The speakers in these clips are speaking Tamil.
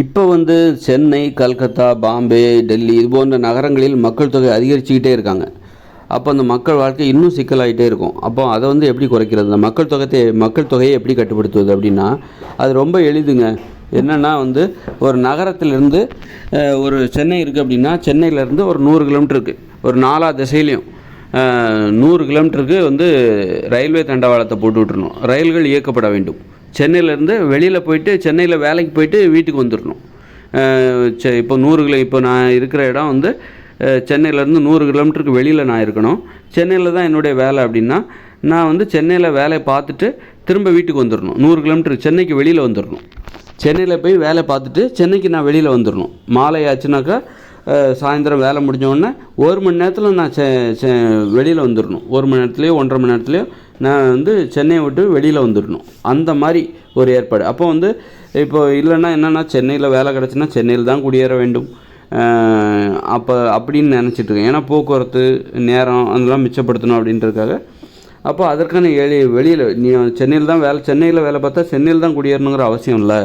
இப்போ வந்து சென்னை கல்கத்தா பாம்பே டெல்லி இது போன்ற நகரங்களில் மக்கள் தொகை அதிகரிச்சுக்கிட்டே இருக்காங்க. அப்போ அந்த மக்கள் வாழ்க்கை இன்னும் சிக்கலாகிட்டே இருக்கும். அப்போ அதை வந்து எப்படி குறைக்கிறது? அந்த மக்கள் தொகத்தை மக்கள் தொகையை எப்படி கட்டுப்படுத்துவது அப்படின்னா அது ரொம்ப எளிதுங்க. என்னென்னா வந்து ஒரு நகரத்திலேருந்து ஒரு சென்னை இருக்குது அப்படின்னா சென்னையிலேருந்து ஒரு நூறு கிலோமீட்டர் இருக்குது ஒரு நாலா திசையிலையும் நூறு கிலோமீட்டருக்கு வந்து ரயில்வே தண்டவாளத்தை போட்டு விட்டுருணும் ரயில்கள் இயக்கப்பட வேண்டும். சென்னையிலேருந்து வெளியில் போயிட்டு சென்னையில் வேலைக்கு போயிட்டு வீட்டுக்கு வந்துடணும். செ இப்போ நூறு கிலோ இப்போ நான் இருக்கிற இடம் வந்து சென்னையிலேருந்து நூறு கிலோமீட்டருக்கு வெளியில் நான் இருக்கணும். சென்னையில் தான் என்னுடைய வேலை அப்படின்னா நான் வந்து சென்னையில் வேலையை பார்த்துட்டு திரும்ப வீட்டுக்கு வந்துடணும். நூறு கிலோமீட்டர் சென்னைக்கு வெளியில் வந்துடணும். சென்னையில் போய் வேலை பார்த்துட்டு சென்னைக்கு நான் வெளியில் வந்துடணும். மாலை ஆச்சுனாக்கா சாயந்தரம் வேலை முடிஞ்சவுடனே ஒரு மணி நேரத்தில் நான் செ செ வெளியில் வந்துடணும். ஒரு மணி நேரத்துலையோ ஒன்றரை மணி நேரத்துலையோ நான் வந்து சென்னையை விட்டு வெளியில் வந்துடணும். அந்த மாதிரி ஒரு ஏற்பாடு. அப்போ வந்து இப்போ இல்லைன்னா என்னென்னா சென்னையில் வேலை கிடச்சுன்னா சென்னையில் தான் குடியேற வேண்டும். அப்போ அப்படின்னு நினச்சிட்ருக்கேன் ஏன்னா போக்குவரத்து நேரம் அதெல்லாம் மிச்சப்படுத்தணும் அப்படின்றதுக்காக. அப்போ அதற்கான எளி வெளியில் நீ சென்னையில் தான் வேலை சென்னையில் வேலை பார்த்தா சென்னையில் தான் குடியேறணுங்கிற அவசியம் இல்லை.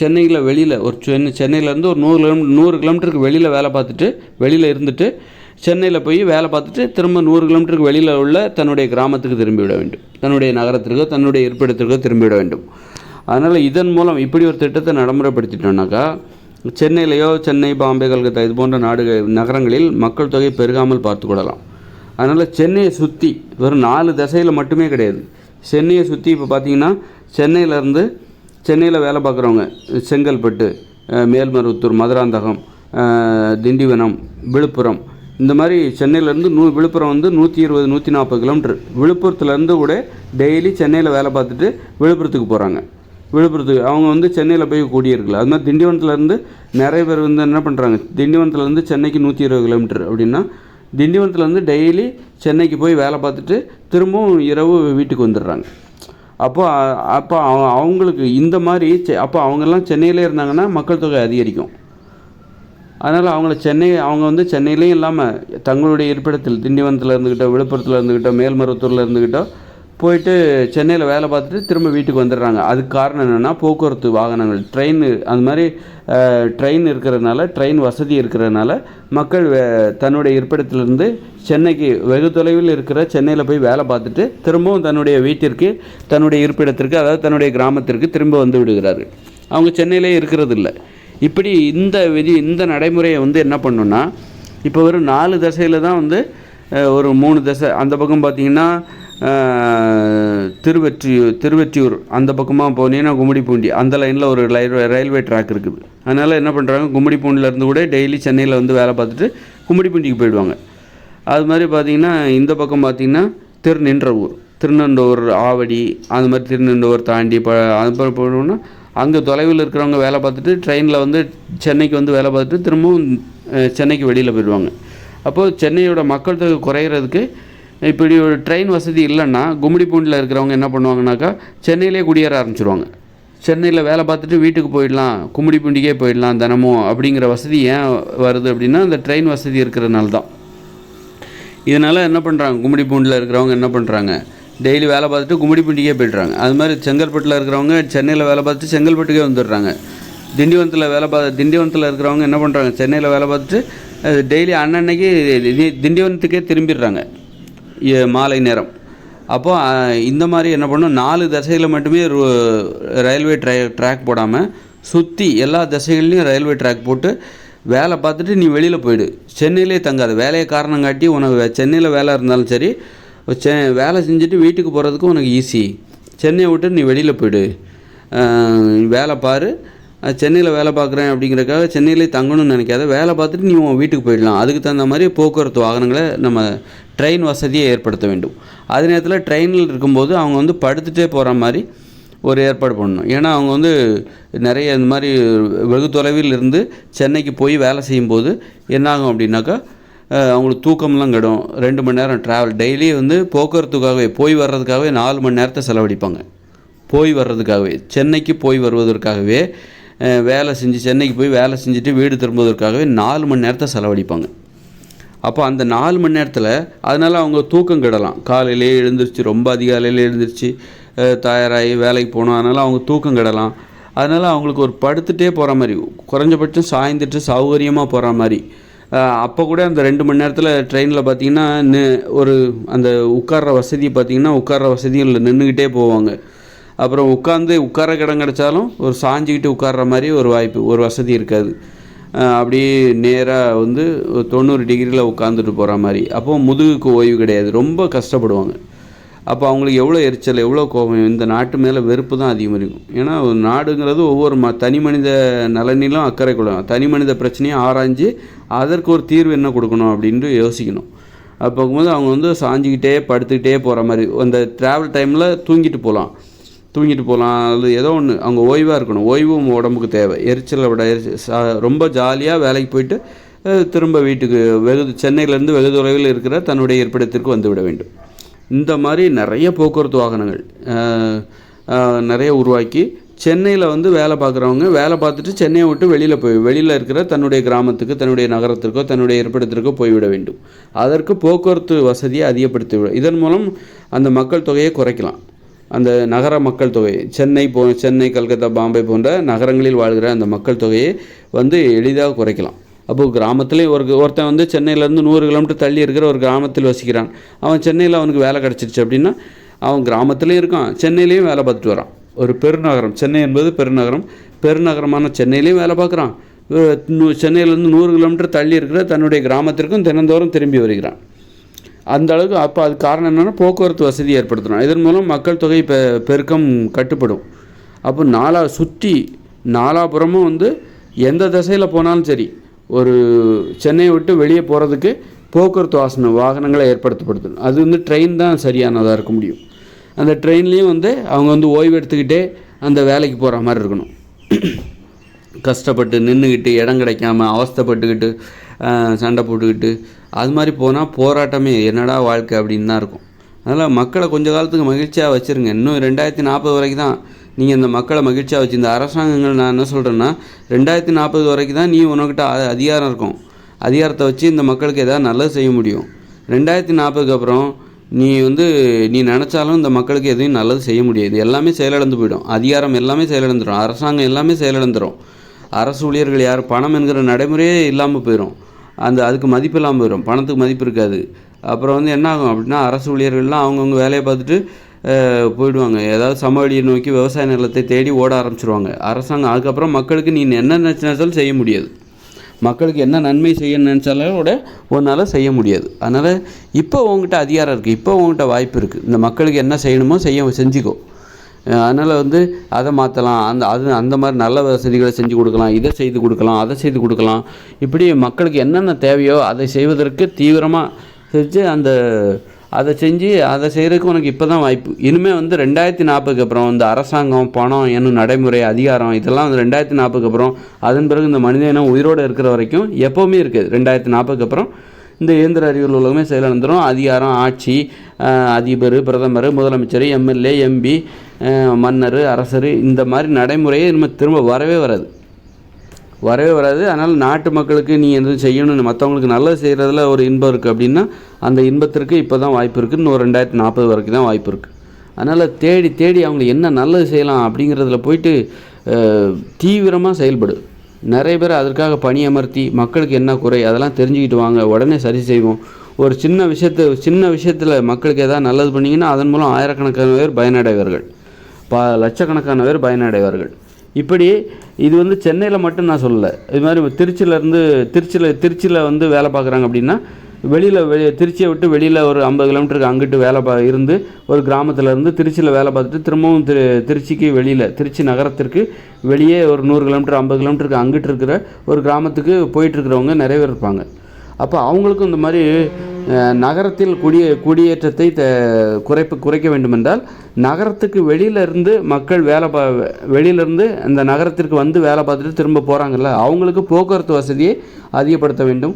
சென்னையில் வெளியில் ஒரு சென்னை சென்னையிலேருந்து ஒரு நூறு கிலோமீட்டர் நூறு கிலோமீட்டருக்கு வெளியில் வேலை பார்த்துட்டு வெளியில் இருந்துட்டு சென்னையில் போய் வேலை பார்த்துட்டு திரும்ப நூறு கிலோமீட்டருக்கு வெளியில் உள்ள தன்னுடைய கிராமத்துக்கு திரும்பிவிட வேண்டும். தன்னுடைய நகரத்திற்கோ தன்னுடைய இருப்பிடத்திற்கோ திரும்பிவிட வேண்டும். அதனால் இதன் மூலம் இப்படி ஒரு திட்டத்தை நடைமுறைப்படுத்திட்டோம்னாக்கா சென்னையிலையோ சென்னை பாம்பே கல்கத்தா இது போன்ற நாடுகள் நகரங்களில் மக்கள் தொகை பெருகாமல் பார்த்துக்கொள்ளலாம் அதனால் சென்னையை சுற்றி வெறும் நாலு திசையில் மட்டுமே கிடையாது. சென்னையை சுற்றி இப்போ பார்த்தீங்கன்னா சென்னையிலேருந்து சென்னையில் வேலை பார்க்குறவங்க செங்கல்பட்டு மேல்மருவத்தூர் மதுராந்தகம் திண்டிவனம் விழுப்புரம் இந்த மாதிரி சென்னையிலேருந்து நூ விழுப்புரம் வந்து நூற்றி இருபது நூற்றி நாற்பது கிலோமீட்டர். விழுப்புரத்துலேருந்து கூட டெய்லி சென்னையில் வேலை பார்த்துட்டு விழுப்புரத்துக்கு போகிறாங்க விழுப்புரத்துக்கு அவங்க வந்து சென்னையில் போய் குடியிருக்கல. அது மாதிரி திண்டிவனத்துலேருந்து நிறைய பேர் வந்து என்ன பண்ணுறாங்க திண்டிவனத்துலேருந்து சென்னைக்கு நூற்றி இருபது கிலோமீட்டர் அப்படின்னா திண்டிவனத்துலேருந்து டெய்லி சென்னைக்கு போய் வேலை பார்த்துட்டு திரும்பவும் இரவு வீட்டுக்கு வந்துடுறாங்க. அப்போ அப்போ அவ- அவங்களுக்கு இந்த மாதிரி செ- அப்போ அவங்கெல்லாம் சென்னையிலே இருந்தாங்கன்னா மக்கள் தொகை அதிகரிக்கும். அதனால் அவங்கள சென்னை அவங்க வந்து சென்னையிலையும் இல்லாமல் தங்களுடைய இருப்பிடத்தில் திண்டிவனத்தில் இருந்துக்கிட்டோ விழுப்புரத்தில் இருந்துக்கிட்டோ மேல்மருவத்தூரில் இருந்துக்கிட்டோ போயிட்டு சென்னையில் வேலை பார்த்துட்டு திரும்ப வீட்டுக்கு வந்துடுறாங்க. அதுக்கு காரணம் என்னென்னா போக்குவரத்து வாகனங்கள் ட்ரெயின் அந்த மாதிரி ட்ரெயின் இருக்கிறதுனால ட்ரெயின் வசதி இருக்கிறதுனால மக்கள் தன்னுடைய இருப்பிடத்திலிருந்து சென்னைக்கு வெகு தொலைவில் இருக்கிற சென்னையில் போய் வேலை பார்த்துட்டு திரும்பவும் தன்னுடைய வீட்டிற்கு தன்னுடைய இருப்பிடத்திற்கு அதாவது தன்னுடைய கிராமத்திற்கு திரும்ப வந்து விடுகிறார்கள். அவங்க சென்னையிலே இருக்கிறதில்ல. இப்படி இந்த விதி இந்த நடைமுறையை வந்து என்ன பண்ணுன்னா இப்போ வெறும் நாலு தசையில் தான் வந்து ஒரு மூணு தசை அந்த பக்கம் பார்த்தீங்கன்னா திருவெற்றியூர் திருவெற்றியூர் அந்த பக்கமாக போனீங்கன்னா கும்மிடிப்பூண்டி அந்த லைனில் ஒரு ரயில்வே ரயில்வே ட்ராக் இருக்குது. அதனால் என்ன பண்ணுறாங்க கும்மிடிப்பூண்டிலேருந்து கூட டெய்லி சென்னையில் வந்து வேலை பார்த்துட்டு கும்மிடிப்பூண்டிக்கு போயிடுவாங்க. அது மாதிரி பார்த்தீங்கன்னா இந்த பக்கம் பார்த்தீங்கன்னா திருநின்றவூர் திருநண்டூர் ஆவடி அது மாதிரி திருநண்டூர் தாண்டி ப அது போனோம்னா அங்கே தொலைவில் இருக்கிறவங்க வேலை பார்த்துட்டு ட்ரெயினில் வந்து சென்னைக்கு வந்து வேலை பார்த்துட்டு திரும்பவும் சென்னைக்கு வெளியில் போயிடுவாங்க. அப்போது சென்னையோட மக்கள் தொகை குறையிறதுக்கு இப்படி ஒரு ட்ரெயின் வசதி இல்லைன்னா கும்மிடிப்பூண்டில் இருக்கிறவங்க என்ன பண்ணுவாங்கனாக்கா சென்னையிலே குடியேற ஆரம்பிச்சிருவாங்க. சென்னையில் வேலை பார்த்துட்டு வீட்டுக்கு போயிடலாம் கும்மிடிப்பூண்டிக்கே போயிடலாம் தினமும் அப்படிங்கிற வசதி ஏன் வருது அப்படின்னா அந்த ட்ரெயின் வசதி இருக்கிறதுனால தான். இதனால் என்ன பண்ணுறாங்க கும்மிடிப்பூண்டில் இருக்கிறவங்க என்ன பண்ணுறாங்க டெய்லி வேலை பார்த்துட்டு கும்மிடிப்பூண்டிக்கே போய்ட்றாங்க. அது மாதிரி செங்கல்பட்டில் இருக்கிறவங்க சென்னையில் வேலை பார்த்துட்டு செங்கல்பட்டுக்கே வந்துடுறாங்க. திண்டிவனத்தில் வேலை பார்த்து திண்டிவனத்தில் இருக்கிறவங்க என்ன பண்ணுறாங்க சென்னையில் வேலை பார்த்துட்டு டெய்லி அன்னன்னைக்கு திண்டிவனத்துக்கே திரும்பிடுறாங்க. மாலை நேரம். அப்போது இந்த மாதிரி என்ன பண்ணும்? நாலு திசையில் மட்டுமே ரயில்வே ட்ரை ட்ராக் போடாமல் சுற்றி எல்லா திசைகள்லையும் ரயில்வே ட்ராக் போட்டு வேலை பார்த்துட்டு நீ வெளியில் போயிடு. சென்னையிலே தங்காது. வேலையை காரணம் காட்டி உனக்கு சென்னையில் வேலை இருந்தாலும் சரி செ வேலை செஞ்சுட்டு வீட்டுக்கு போகிறதுக்கும் உனக்கு ஈஸி சென்னையை விட்டு நீ வெளியில் போயிடு. வேலை பாரு. சென்னையில் வேலை பார்க்குறேன் அப்படிங்கிறக்காக சென்னையிலே தங்கணும்னு நினைக்காத. வேலை பார்த்துட்டு நீ உன் வீட்டுக்கு போயிடலாம். அதுக்கு தகுந்த மாதிரி போக்குவரத்து வாகனங்களை நம்ம ட்ரெயின் வசதியை ஏற்படுத்த வேண்டும். அதே நேரத்தில் ட்ரெயினில் இருக்கும்போது அவங்க வந்து படுத்துகிட்டே போகிற மாதிரி ஒரு ஏற்பாடு பண்ணணும். ஏன்னா அவங்க வந்து நிறைய இந்த மாதிரி வெகு தொலைவில் இருந்து சென்னைக்கு போய் வேலை செய்யும்போது என்னாகும் அப்படின்னாக்கா அவங்களுக்கு தூக்கம்லாம் கெடும். ரெண்டு மணி நேரம் ட்ராவல் டெய்லி வந்து போக்குவரத்துக்காகவே போய் வர்றதுக்காகவே நாலு மணி நேரத்தை செலவழிப்பாங்க. போய் வர்றதுக்காகவே. சென்னைக்கு போய் வருவதற்காகவே வேலை செஞ்சு சென்னைக்கு போய் வேலை செஞ்சுட்டு வீடு திரும்புவதற்காகவே நாலு மணி நேரத்தை செலவழிப்பாங்க. அப்போ அந்த நாலு மணி நேரத்தில் அதனால் அவங்க தூக்கம் கெடலாம். காலையிலே எழுந்திரிச்சு ரொம்ப அதிகாலையில் எழுந்திரிச்சு தயாராகி வேலைக்கு போகணும். அதனால் அவங்க தூக்கம் கெடலாம். அதனால் அவங்களுக்கு ஒரு படுத்துகிட்டே போகிற மாதிரி குறைஞ்சபட்சம் சாய்ந்துட்டு சௌகரியமாக போகிற மாதிரி அப்போ கூட அந்த ரெண்டு மணி நேரத்தில் ட்ரெயினில் பார்த்தீங்கன்னா ஒரு அந்த உட்கார்ற வசதி பார்த்தீங்கன்னா உட்கார்ற வசதியும் இல்லை நின்றுக்கிட்டே போவாங்க. அப்புறம் உட்காந்து உட்கார இடம் கிடச்சாலும் ஒரு சாஞ்சிக்கிட்டு உட்கார்ற மாதிரி ஒரு வாய்ப்பு ஒரு வசதி இருக்காது. அப்படியே நேராக வந்து ஒரு தொண்ணூறு டிகிரியில் உட்காந்துட்டு போகிற மாதிரி. அப்போது முதுகுக்கு ஓய்வு கிடையாது ரொம்ப கஷ்டப்படுவாங்க. அப்போ அவங்களுக்கு எவ்வளோ எரிச்சல் எவ்வளோ கோபம்? இந்த நாட்டு மேலே வெறுப்பு தான் அதிகமாக இருக்கும். ஏன்னா ஒரு நாடுங்கிறது ஒவ்வொரு ம தனி மனித நலனிலும் அக்கறை கொள்ளும். தனி மனித பிரச்சனையும் ஆராய்ஞ்சு அதற்கு ஒரு தீர்வு என்ன கொடுக்கணும் அப்படின்ட்டு யோசிக்கணும். அப்போ போகும்போது அவங்க வந்து சாஞ்சிக்கிட்டே படுத்துக்கிட்டே போகிற மாதிரி அந்த ட்ராவல் டைமில் தூங்கிட்டு போகலாம் தூங்கிட்டு போகலாம் அது ஏதோ ஒன்று அவங்க ஓய்வாக இருக்கணும். ஓய்வும் உடம்புக்கு தேவை. எரிச்சலை விட எரிச்சல் சா- ரொம்ப ஜாலியாக வேலைக்கு போயிட்டு திரும்ப வீட்டுக்கு வெகு சென்னையிலேருந்து வெகு தொலைவில் இருக்கிற தன்னுடைய இருப்பிடத்திற்கு வந்து விட வேண்டும். இந்த மாதிரி நிறைய போக்குவரத்து வாகனங்கள் நிறைய உருவாக்கி சென்னையில் வந்து வேலை பார்க்குறவங்க வேலை பார்த்துட்டு சென்னையை விட்டு வெளியில் போய் வெளியில் இருக்கிற தன்னுடைய கிராமத்துக்கு தன்னுடைய நகரத்திற்கோ தன்னுடைய இருப்பிடத்திற்கோ போய்விட வேண்டும். அதற்கு போக்குவரத்து வசதியை அதிகப்படுத்தி இதன் மூலம் அந்த மக்கள் தொகையை குறைக்கலாம். அந்த நகர மக்கள் தொகை சென்னை போ சென்னை கல்கத்தா பாம்பே போன்ற நகரங்களில் வாழ்கிற அந்த மக்கள் தொகையை வந்து எளிதாக குறைக்கலாம். அப்போது கிராமத்துலேயும் ஒரு ஒருத்தன் வந்து சென்னையிலேருந்து நூறு கிலோமீட்டர் தள்ளி இருக்கிற ஒரு கிராமத்தில் வசிக்கிறான். அவன் சென்னையில் அவனுக்கு வேலை கிடச்சிருச்சு அப்படின்னா அவன் கிராமத்துலேயும் இருக்கான். சென்னையிலையும் வேலை பார்த்துட்டு வரான். ஒரு பெருநகரம். சென்னை என்பது பெருநகரம். பெருநகரமான சென்னையிலையும் வேலை பார்க்குறான். சென்னையிலேருந்து நூறு கிலோமீட்டர் தள்ளி இருக்கிற தன்னுடைய கிராமத்திற்கும் தினந்தோறும் திரும்பி வருகிறான். அந்த அளவுக்கு அப்போ அது காரணம் என்னென்னா போக்குவரத்து வசதி ஏற்படுத்தணும் இதன் மூலம் மக்கள் தொகை பெ பெருக்கம் கட்டுப்படும். அப்போ நாலா சுற்றி நாலாபுறமும் வந்து எந்த திசையில் போனாலும் சரி ஒரு சென்னையை விட்டு வெளியே போகிறதுக்கு போக்குவரத்து வாசன வாகனங்களை ஏற்படுத்தப்படுத்தணும் அது வந்து ட்ரெயின் தான் சரியானதாக இருக்க முடியும். அந்த ட்ரெயின்லேயும் வந்து அவங்க வந்து ஓய்வு எடுத்துக்கிட்டே அந்த வேலைக்கு போகிற மாதிரி இருக்கணும். கஷ்டப்பட்டு நின்றுக்கிட்டு இடம் கிடைக்காம அவஸ்தைப்பட்டுக்கிட்டு சண்டை போட்டுக்கிட்டு அது மாதிரி போனால் போராட்டமே என்னடா வாழ்க்கை அப்படின்னு தான் இருக்கும். அதனால் மக்களை கொஞ்ச காலத்துக்கு மகிழ்ச்சியாக வச்சுருங்க. இன்னும் ரெண்டாயிரத்தி நாற்பது வரைக்கும் தான் நீங்கள் இந்த மக்களை மகிழ்ச்சியாக வச்சு இந்த அரசாங்கங்கள் நான் என்ன சொல்கிறேன்னா ரெண்டாயிரத்தி நாற்பது வரைக்கும் தான் நீ உனக்கிட்ட அதிகாரம் இருக்கும். அதிகாரத்தை வச்சு இந்த மக்களுக்கு எதாவது நல்லது செய்ய முடியும். ரெண்டாயிரத்தி நாற்பதுக்கு அப்புறம் நீ வந்து நீ நினச்சாலும் இந்த மக்களுக்கு எதையும் நல்லது செய்ய முடியாது. எல்லாமே செயலிழந்து போயிடும். அதிகாரம் எல்லாமே செயலிழந்துடும் அரசாங்கம் எல்லாமே செயலிழந்துடும் அரசு ஊழியர்கள் யார்? பணம் என்கிற நடைமுறையே இல்லாமல் போயிடும் அந்த அதுக்கு மதிப்பு இல்லாமல் போயிடும் பணத்துக்கு மதிப்பு இருக்காது. அப்புறம் வந்து என்ன ஆகும் அப்படின்னா அரசு ஊழியர்கள்லாம் அவங்கவுங்க வேலையை பார்த்துட்டு போயிடுவாங்க. ஏதாவது சமவெளியை நோக்கி விவசாய நிலத்தை தேடி ஓட ஆரம்பிச்சிருவாங்க. அரசாங்கம் அதுக்கப்புறம் மக்களுக்கு நீ என்ன நினச்சினாலும் செய்ய முடியாது. மக்களுக்கு என்ன நன்மை செய்ய நினச்சாலும் கூட உன்னால் செய்ய முடியாது. அதனால் இப்போ உங்ககிட்ட அதிகாரம் இருக்குது இப்போ உங்ககிட்ட வாய்ப்பு இருக்குது இந்த மக்களுக்கு என்ன செய்யணுமோ செய்ய செஞ்சுக்கோ. அதனால் வந்து அதை மாற்றலாம் அந்த அது அந்த மாதிரி நல்ல வசதிகளை செஞ்சு கொடுக்கலாம். இதை செய்து கொடுக்கலாம் அதை செய்து கொடுக்கலாம். இப்படி மக்களுக்கு என்னென்ன தேவையோ அதை செய்வதற்கு தீவிரமாக செஞ்சு அந்த அதை செஞ்சு அதை செய்கிறதுக்கு உனக்கு இப்போ தான் வாய்ப்பு. இனிமேல் வந்து ரெண்டாயிரத்தி நாற்பதுக்கு அப்புறம் இந்த அரசாங்கம் பணம் என்னும் நடைமுறை அதிகாரம் இதெல்லாம் வந்து ரெண்டாயிரத்தி நாற்பதுக்கு அப்புறம் அதன் பிறகு இந்த மனித இனம் உயிரோடு இருக்கிற வரைக்கும் எப்போவுமே இருக்குது. ரெண்டாயிரத்தி நாற்பதுக்கு அப்புறம் இந்த இயந்திர அறிவியல் உலகமே செயலிழந்துடும் அதிகாரம் ஆட்சி அதிபர் பிரதமர் முதலமைச்சர் எம்எல்ஏ எம்பி மன்னர் அரசர் இந்த மாதிரி நடைமுறையே இனிமேல் திரும்ப வரவே வராது. வரவே வராது. அதனால் நாட்டு மக்களுக்கு நீ எதுவும் செய்யணும்னு மற்றவங்களுக்கு நல்லது செய்கிறதுல ஒரு இன்பம் இருக்குது அப்படின்னா அந்த இன்பத்திற்கு இப்போ தான் வாய்ப்பு இருக்குது இன்னும் ஒரு ரெண்டாயிரத்தி நாற்பது வரைக்கும் தான் வாய்ப்பு இருக்குது அதனால் தேடி தேடி அவங்களுக்கு என்ன நல்லது செய்யலாம் அப்படிங்கிறதுல போயிட்டு தீவிரமாக செயல்படு. நிறைய பேர் அதற்காக பணி அமர்த்தி மக்களுக்கு என்ன குறை அதெல்லாம் தெரிஞ்சுக்கிட்டு வாங்க. உடனே சரி செய்வோம். ஒரு சின்ன விஷயத்தை சின்ன விஷயத்தில் மக்களுக்கு எதாவது நல்லது பண்ணிங்கன்னா அதன் மூலம் ஆயிரக்கணக்கான பேர் பயனடைவார்கள். ப லட்சக்கணக்கான பேர் பயனடைவார்கள். இப்படி இது வந்து சென்னையில் மட்டும் நான் சொல்லலை. இது மாதிரி திருச்சியிலேருந்து திருச்சியில் திருச்சியில் வந்து வேலை பார்க்குறாங்க அப்படின்னா வெளியில் வெளியே திருச்சியை விட்டு வெளியில் ஒரு ஐம்பது கிலோமீட்டருக்கு அங்கிட்டு வேலை பா இருந்து ஒரு கிராமத்தில் இருந்து திருச்சியில் வேலை பார்த்துட்டு திரும்பவும் திரு திருச்சிக்கு வெளியில் திருச்சி நகரத்திற்கு வெளியே ஒரு நூறு கிலோமீட்டர் ஐம்பது கிலோமீட்டருக்கு அங்கிட்டு இருக்கிற ஒரு கிராமத்துக்கு போயிட்டுருக்கிறவங்க நிறைய பேர் இருப்பாங்க. அப்போ அவங்களுக்கும் இந்த மாதிரி நகரத்தில் குடியே குடியேற்றத்தை த குறைப்பு குறைக்க வேண்டுமென்றால் நகரத்துக்கு வெளியில இருந்து மக்கள் வேலை பா வெளியிலேருந்து அந்த நகரத்திற்கு வந்து வேலை பார்த்துட்டு திரும்ப போகிறாங்கல்ல அவங்களுக்கு போக்குவரத்து வசதியை அதிகப்படுத்த வேண்டும்.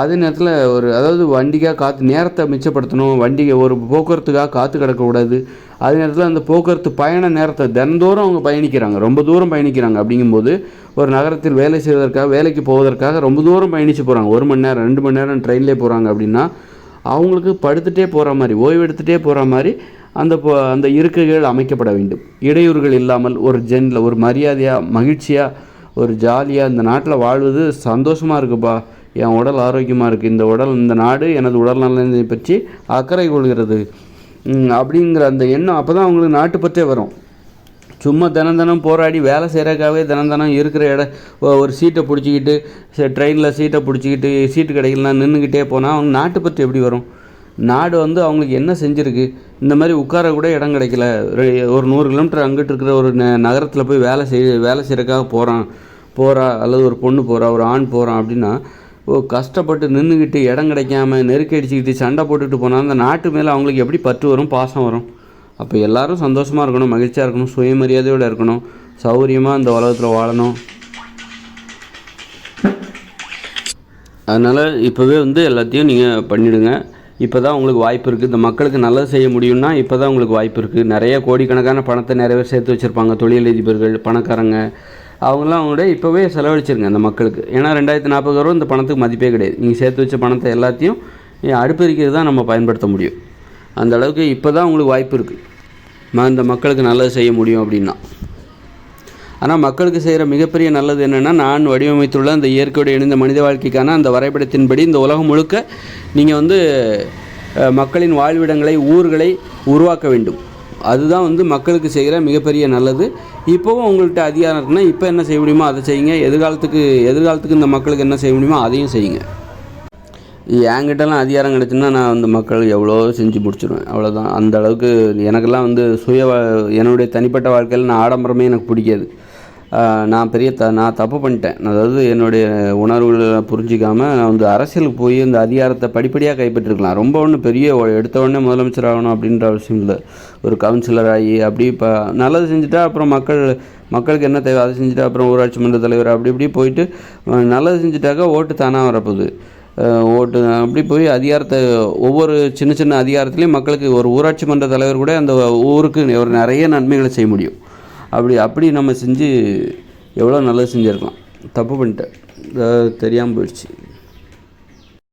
அதே நேரத்தில் ஒரு அதாவது வண்டிக்காக காற்று நேரத்தை மிச்சப்படுத்தணும் வண்டிக்கு ஒரு போக்குவரத்துக்காக காற்று கிடக்கக்கூடாது. அதே நேரத்தில் அந்த போக்குவரத்து பயண நேரத்தை தினந்தோறும் அவங்க பயணிக்கிறாங்க. ரொம்ப தூரம் பயணிக்கிறாங்க. அப்படிங்கும்போது ஒரு நகரத்தில் வேலை செய்வதற்காக வேலைக்கு போவதற்காக ரொம்ப தூரம் பயணித்து போகிறாங்க ஒரு மணி நேரம் ரெண்டு மணி நேரம் ட்ரெயின்லேயே போகிறாங்க அப்படின்னா அவங்களுக்கு படுத்துகிட்டே போகிற மாதிரி ஓய்வெடுத்துகிட்டே போகிற மாதிரி அந்த பொ- அந்த இருக்கைகள் அமைக்கப்பட வேண்டும். இடையூறுகள் இல்லாமல் ஒரு ஜென்னில் ஒரு மரியாதையாக மகிழ்ச்சியாக ஒரு ஜாலியாக இந்த நாட்டில் வாழ்வது சந்தோஷமாக இருக்குப்பா. என் உடல் ஆரோக்கியமாக இருக்குது இந்த உடல் இந்த நாடு எனது உடல் நலனை பற்றி அக்கறை கொள்கிறது. அப்படிங்கிற அந்த எண்ணம் அப்போ தான் அவங்களுக்கு நாட்டுப்பற்றே வரும். சும்மா தினம் தினம் போராடி வேலை செய்கிறக்காகவே தினம் தினம் இருக்கிற இட ஒரு சீட்டை பிடிச்சிக்கிட்டு ட்ரெயினில் சீட்டை பிடிச்சிக்கிட்டு சீட்டு கிடைக்கலாம் நின்றுக்கிட்டே போனால் அவங்க நாட்டுப்பற்று எப்படி வரும்? நாடு வந்து அவங்களுக்கு என்ன செஞ்சுருக்கு? இந்த மாதிரி உட்கார கூட இடம் கிடைக்கல. ஒரு- ஒரு நூறு கிலோமீட்டர் அங்கிட்டு இருக்கிற ஒரு ந நகரத்தில் போய் வேலை செய் வேலை செய்கிறக்காக போகிறான் போகிறா அல்லது ஒரு பொண்ணு போகிறா ஒரு ஆண் போகிறான் அப்படின்னா கஷ்டப்பட்டு நின்றுக்கிட்டு இடம் கிடைக்காம நெருக்கி அடிச்சுக்கிட்டு சண்டை போட்டுட்டு போனால் அந்த நாட்டு மேலே அவங்களுக்கு எப்படி பற்று வரும் பாசம் வரும்? அப்போ எல்லாரும் சந்தோஷமாக இருக்கணும் மகிழ்ச்சியாக இருக்கணும் சுயமரியாதையோடு இருக்கணும் சௌகரியமாக இந்த உலகத்தில் வாழணும். அதனால் இப்போவே வந்து எல்லாத்தையும் நீங்கள் பண்ணிவிடுங்க இப்போ தான் உங்களுக்கு வாய்ப்பு இருக்குது இந்த மக்களுக்கு நல்லது செய்ய முடியும்னா இப்போ தான் உங்களுக்கு வாய்ப்பு இருக்குது நிறைய கோடிக்கணக்கான பணத்தை நிறைய பேர் சேர்த்து வச்சுருப்பாங்க. தொழிலதிபர்கள் பணக்காரங்க அவங்களாம் அவங்களோட இப்போவே செலவழிச்சிருங்க அந்த மக்களுக்கு. ஏன்னா ரெண்டாயிரத்தி நாற்பது வரும் இந்த பணத்துக்கு மதிப்பே கிடையாது. நீங்கள் சேர்த்து வச்ச பணத்தை எல்லாத்தையும் அடுப்பெரிக்கிறது தான் நம்ம பயன்படுத்த முடியும். அந்த அளவுக்கு இப்போ தான் உங்களுக்கு வாய்ப்பு இருக்குது அந்த இந்த மக்களுக்கு நல்லது செய்ய முடியும் அப்படின்னா. ஆனால் மக்களுக்கு செய்கிற மிகப்பெரிய நல்லது என்னென்னா நான் வடிவமைத்துள்ள அந்த இயற்கையோடு இணைந்த மனித வாழ்க்கைக்கான அந்த வரைபடத்தின்படி இந்த உலகம் முழுக்க நீங்கள் வந்து மக்களின் வாழ்விடங்களை ஊர்களை உருவாக்க வேண்டும். அதுதான் வந்து மக்களுக்கு செய்கிற மிகப்பெரிய நல்லது. இப்போவும் உங்கள்கிட்ட அதிகாரம் இருக்குன்னா இப்போ என்ன செய்ய முடியுமோ அதை செய்யுங்க. எதிர்காலத்துக்கு எதிர்காலத்துக்கு இந்த மக்களுக்கு என்ன செய்ய முடியுமோ அதையும் செய்யுங்க. என்கிட்டலாம் அதிகாரம் கிடச்சுன்னா நான் வந்து மக்கள் எவ்வளோ செஞ்சு முடிச்சிடுவேன் அவ்வளோதான் அந்த அளவுக்கு எனக்கெல்லாம் வந்து சுய வா- என்னுடைய தனிப்பட்ட வாழ்க்கையில் நான் ஆடம்பரமே எனக்கு பிடிக்காது. நான் பெரிய த நான் தப்பு பண்ணிட்டேன். அதாவது என்னுடைய உணர்வுகளை புரிஞ்சிக்காமல் நான் வந்து அரசியலுக்கு போய் இந்த அதிகாரத்தை படிப்படியாக கைப்பற்றிருக்கலாம். ரொம்ப ஒன்று பெரிய ஒ- எடுத்த உடனே முதலமைச்சர் ஆகணும் அப்படின்ற அவசியம் இல்லை. ஒரு கவுன்சிலர் ஆகி அப்படி இப்போ நல்லது செஞ்சுட்டா அப்புறம் மக்கள் மக்களுக்கு என்ன தேவை? அதை செஞ்சுட்டா அப்புறம் ஊராட்சி மன்ற தலைவர் அப்படி இப்படி போயிட்டு நல்லது செஞ்சுட்டாக்கா ஓட்டு தானாக வரப்போகுது. ஓட்டு அப்படி போய் அதிகாரத்தை ஒவ்வொரு சின்ன சின்ன அதிகாரத்துலேயும் மக்களுக்கு ஒரு ஊராட்சி மன்ற தலைவர் கூட அந்த ஊருக்கு ஒரு நிறைய நன்மைகளை செய்ய முடியும். அப்படி அப்படி நம்ம செஞ்சு எவ்வளோ நல்லது செஞ்சுருக்கலாம். தப்பு பண்ணிட்டேன். தெரியாமல் போயிடுச்சு.